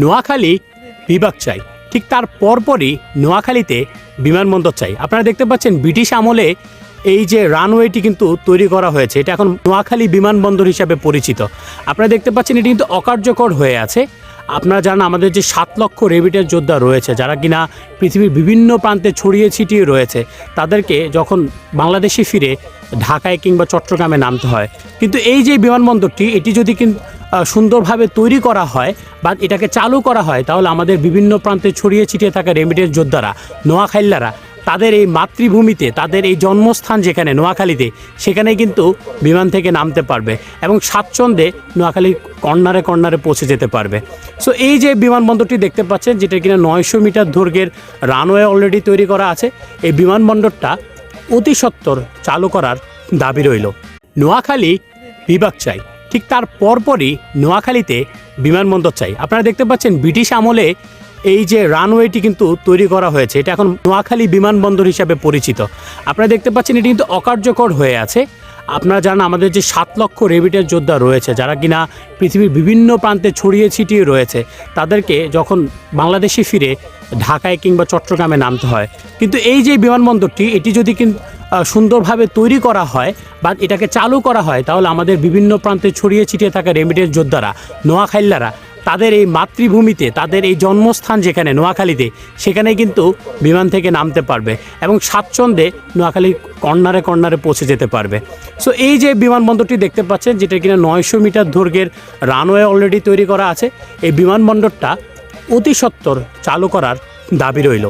নোয়াখালী বিভাগ চাই। ঠিক তার পরপরই নোয়াখালীতে বিমানবন্দর চাই। আপনারা দেখতে পাচ্ছেন ব্রিটিশ আমলে এই যে রানওয়েটি কিন্তু তৈরি করা হয়েছে, এটা এখন নোয়াখালী বিমানবন্দর হিসাবে পরিচিত। আপনারা দেখতে পাচ্ছেন এটি কিন্তু অকার্যকর হয়ে আছে। আপনারা জানেন আমাদের যে সাত লক্ষ রেবিটের যোদ্ধা রয়েছে, যারা কিনা পৃথিবীর বিভিন্ন প্রান্তে ছড়িয়ে ছিটিয়ে রয়েছে, তাদেরকে যখন বাংলাদেশে ফিরে ঢাকায় কিংবা চট্টগ্রামে নামতে হয়। কিন্তু এই যে বিমানবন্দরটি, এটি যদি কিন্তু সুন্দরভাবে তৈরি করা হয়, বা এটাকে চালু করা হয়, তাহলে আমাদের বিভিন্ন প্রান্তে ছড়িয়ে ছিটিয়ে থাকা রেমিটের যোদ্ধারা নোয়াখাইল্লারা তাদের এই মাতৃভূমিতে, তাদের এই জন্মস্থান যেখানে, নোয়াখালীতে সেখানে কিন্তু বিমান থেকে নামতে পারবে এবং স্বাচ্ছন্দ্যে নোয়াখালী কর্নারে কর্নারে পৌঁছে যেতে পারবে। সো এই যে বিমানবন্দরটি দেখতে পাচ্ছেন, যেটা কিনা নয়শো মিটার দৈর্ঘ্যের রানওয়ে অলরেডি তৈরি করা আছে, এই বিমানবন্দরটা অতি সত্বর চালু করার দাবি রইল। নোয়াখালী বিভাগ চাই। ঠিক তার পরপরই নোয়াখালীতে বিমানবন্দর চাই। আপনারা দেখতে পাচ্ছেন, ব্রিটিশ আমলে এই যে রানওয়েটি কিন্তু তৈরি করা হয়েছে, এটা এখন নোয়াখালী বিমানবন্দর হিসাবে পরিচিত। আপনারা দেখতে পাচ্ছেন এটি কিন্তু অকার্যকর হয়ে আছে। আপনারা জানেন আমাদের যে সাত লক্ষ রেবিটের যোদ্ধা রয়েছে, যারা কিনা পৃথিবীর বিভিন্ন প্রান্তে ছড়িয়ে ছিটিয়ে রয়েছে, তাদেরকে যখন বাংলাদেশে ফিরে ঢাকায় কিংবা চট্টগ্রামে নামতে হয়। কিন্তু এই যে বিমানবন্দরটি, এটি যদি কিন্তু সুন্দরভাবে তৈরি করা হয় বা এটাকে চালু করা হয়, তাহলে আমাদের বিভিন্ন প্রান্তে ছড়িয়ে ছিটিয়ে থাকা রেমিটের যোদ্ধারা নোয়াখাইল্লারা তাদের এই মাতৃভূমিতে, তাদের এই জন্মস্থান যেখানে, নোয়াখালীতে সেখানে কিন্তু বিমান থেকে নামতে পারবে এবং স্বাচ্ছন্দ্যে নোয়াখালীর কর্নারে কর্নারে পৌঁছে যেতে পারবে। সো এই যে বিমানবন্দরটি দেখতে পাচ্ছেন, যেটা কিনা নয়শো মিটার দৈর্ঘ্যের রানওয়ে অলরেডি তৈরি করা আছে, এই বিমানবন্দরটা অতি সত্বর চালু করার দাবি রইল।